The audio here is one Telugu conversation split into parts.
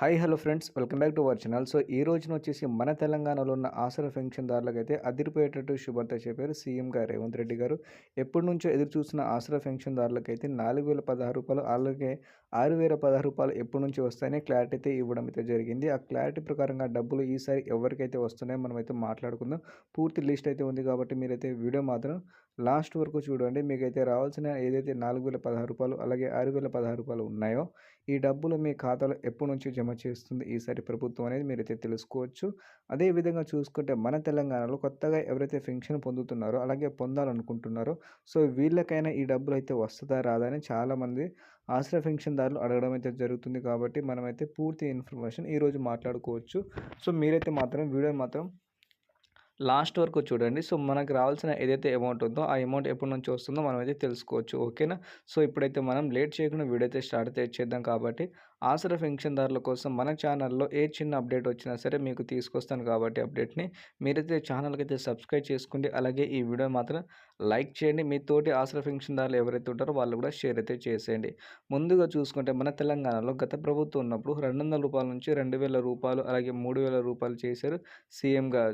Hi hello friends. Welcome back to our channel. So ఈ రోజున వచ్చేసి మన తెలంగాణలో ఉన్న ఆసరా పెన్షన్దారులకు అయితే అదిరిపోయేటట్టు శుభార్త చెప్పారు సీఎం గారు రేవంత్ రెడ్డి గారు. ఎప్పటి నుంచో ఎదురు చూసిన ఆసరా పెన్షన్దారులకు అయితే నాలుగు వేల పదహారు రూపాయలు అలాగే ఆరు వేల పదహారు రూపాయలు ఎప్పటి నుంచి వస్తాయని క్లారిటీ అయితే ఇవ్వడం అయితే జరిగింది. ఆ క్లారిటీ ప్రకారంగా డబ్బులు ఈసారి ఎవరికైతే వస్తున్నాయో మనమైతే మాట్లాడుకుందాం. పూర్తి లిస్ట్ అయితే ఉంది కాబట్టి మీరైతే వీడియో మాత్రం లాస్ట్ వరకు చూడండి మీకైతే రావాల్సిన ఏదైతే నాలుగు వేల పదహారు రూపాయలు అలాగే ఆరు వేల పదహారు రూపాయలు ఉన్నాయో ఈ డబ్బులు మీ ఖాతాలో ఎప్పటి నుంచి జమ చేస్తుంది? ఈసారి ప్రభుత్వం అనేది మీరైతే తెలుసుకోవచ్చు. అదేవిధంగా చూసుకుంటే మన తెలంగాణలో కొత్తగా ఎవరైతే పెన్షన్ పొందుతున్నారో అలాగే పొందాలనుకుంటున్నారో సో వీళ్ళకైనా ఈ డబ్బులు అయితే వస్తుందా రాదా అని చాలామంది ఆశ్రయ పెన్షన్దారులు అడగడం అయితే జరుగుతుంది కాబట్టి మనమైతే పూర్తి ఇన్ఫర్మేషన్ ఈరోజు మాట్లాడుకోవచ్చు. సో మీరైతే మాత్రం వీడియో మాత్రం లాస్ట్ వరకు చూడండి. సో మనకు రావాల్సిన ఏదైతే అమౌంట్ ఉందో ఆ అమౌంట్ ఎప్పటి నుంచి వస్తుందో మనం అయితే తెలుసుకోవచ్చు. ఓకేనా? సో ఇప్పుడైతే మనం లేట్ చేయకుండా వీడియో అయితే స్టార్ట్ అయితే చేద్దాం కాబట్టి ఆసర పెన్షన్దారుల కోసం మన ఛానల్లో ఏ చిన్న అప్డేట్ వచ్చినా సరే మీకు తీసుకొస్తాను కాబట్టి అప్డేట్ని మీరైతే ఛానల్కి అయితే సబ్స్క్రైబ్ చేసుకోండి అలాగే ఈ వీడియో మాత్రం లైక్ చేయండి. మీ తోటి ఆసరా పెన్షన్దారులు ఎవరైతే ఉంటారో వాళ్ళు కూడా షేర్ అయితే చేసేయండి. ముందుగా చూసుకుంటే మన తెలంగాణలో గత ప్రభుత్వం ఉన్నప్పుడు రెండు వందల రూపాయల నుంచి రెండు వేల రూపాయలు అలాగే మూడు వేల రూపాయలు చేశారు సీఎంగా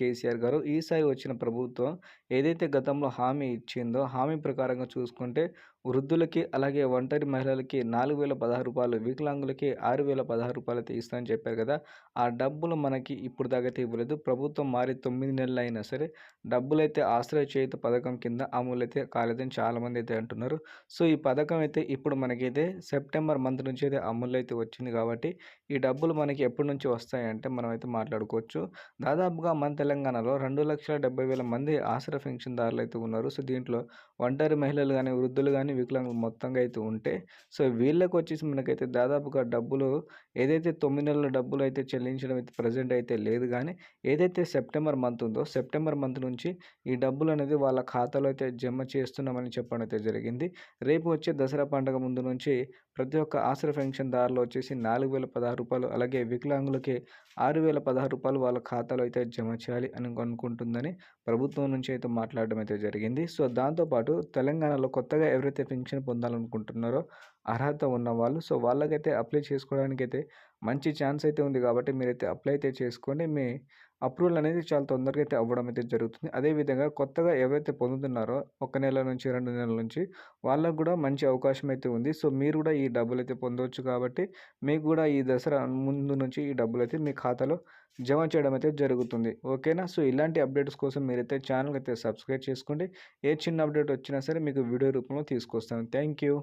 కేసీఆర్ గారు. ఈసారి వచ్చిన ప్రభుత్వం ఏదైతే గతంలో హామీ ఇచ్చిందో హామీ ప్రకారంగా చూసుకుంటే వృద్ధులకి అలాగే ఒంటరి మహిళలకి నాలుగు వేల పదహారు రూపాయలు వికలాంగులకి ఆరు వేల పదహారు రూపాయలు అయితే ఇస్తామని చెప్పారు కదా. ఆ డబ్బులు మనకి ఇప్పుడు దాకా ఇవ్వలేదు ప్రభుత్వం మారి తొమ్మిది నెలలు అయినా సరే డబ్బులు అయితే ఆశ్రయ చేయుత పథకం కింద అమలు అయితే కాలేదని చాలామంది అయితే అంటున్నారు. సో ఈ పథకం అయితే ఇప్పుడు మనకైతే సెప్టెంబర్ మంత్ నుంచి అయితే అమలు అయితే వచ్చింది కాబట్టి ఈ డబ్బులు మనకి ఎప్పటి నుంచి వస్తాయంటే మనం అయితే మాట్లాడుకోవచ్చు. దాదాపుగా మన తెలంగాణలో రెండు లక్షల డెబ్బై వేల మంది ఆశ్రయ పెన్షన్దారులు అయితే ఉన్నారు. సో దీంట్లో ఒంటరి మహిళలు కానీ వృద్ధులు కానీ వికలాంగులు మొత్తంగా అయితే ఉంటే సో వీళ్ళకి వచ్చేసి మనకైతే దాదాపుగా డబ్బులు ఏదైతే తొమ్మిది నెలల డబ్బులు అయితే చెల్లించడం అయితే ప్రజెంట్ అయితే లేదు కానీ ఏదైతే సెప్టెంబర్ మంత్ ఉందో సెప్టెంబర్ మంత్ నుంచి ఈ డబ్బులు అనేది వాళ్ళ ఖాతాలో అయితే జమ చేస్తున్నామని చెప్పడం అయితే జరిగింది. రేపు వచ్చే దసరా పండుగ ముందు నుంచి ప్రతి ఒక్క ఆసరా పెన్షన్ దారిలో వచ్చేసి నాలుగు వేల పదహారు రూపాయలు అలాగే వికలాంగులకి ఆరు వేల పదహారు రూపాయలు వాళ్ళ ఖాతాలో అయితే జమ చేయాలి అని అనుకుంటుందని ప్రభుత్వం నుంచి అయితే మాట్లాడడం అయితే జరిగింది. సో దాంతోపాటు తెలంగాణలో కొత్తగా ఎవరైతే పెన్షన్ పొందాలనుకుంటున్నారో అర్హత ఉన్నవాళ్ళు. సో వాళ్ళకైతే అప్లై చేసుకోవడానికి అయితే మంచి ఛాన్స్ అయితే ఉంది కాబట్టి మీరైతే అప్లై అయితే చేసుకోండి మీ అప్రూవల్ అనేది చాలా తొందరగా అయితే అవ్వడం అయితే జరుగుతుంది. అదేవిధంగా కొత్తగా ఎవరైతే పొందుతున్నారో ఒక నెల నుంచి రెండు నెలల నుంచి వాళ్ళకు కూడా మంచి అవకాశం అయితే ఉంది. సో మీరు కూడా ఈ డబ్బులు అయితే పొందవచ్చు కాబట్టి మీకు కూడా ఈ దసరా ముందు నుంచి ఈ డబ్బులు అయితే మీ ఖాతాలో జమ చేయడం అయితే జరుగుతుంది. ఓకేనా? సో ఇలాంటి అప్డేట్స్ కోసం మీరైతే ఛానల్ అయితే సబ్స్క్రైబ్ చేసుకోండి. ఏ చిన్న అప్డేట్ వచ్చినా సరే మీకు వీడియో రూపంలో తీసుకొస్తాను. Thank you.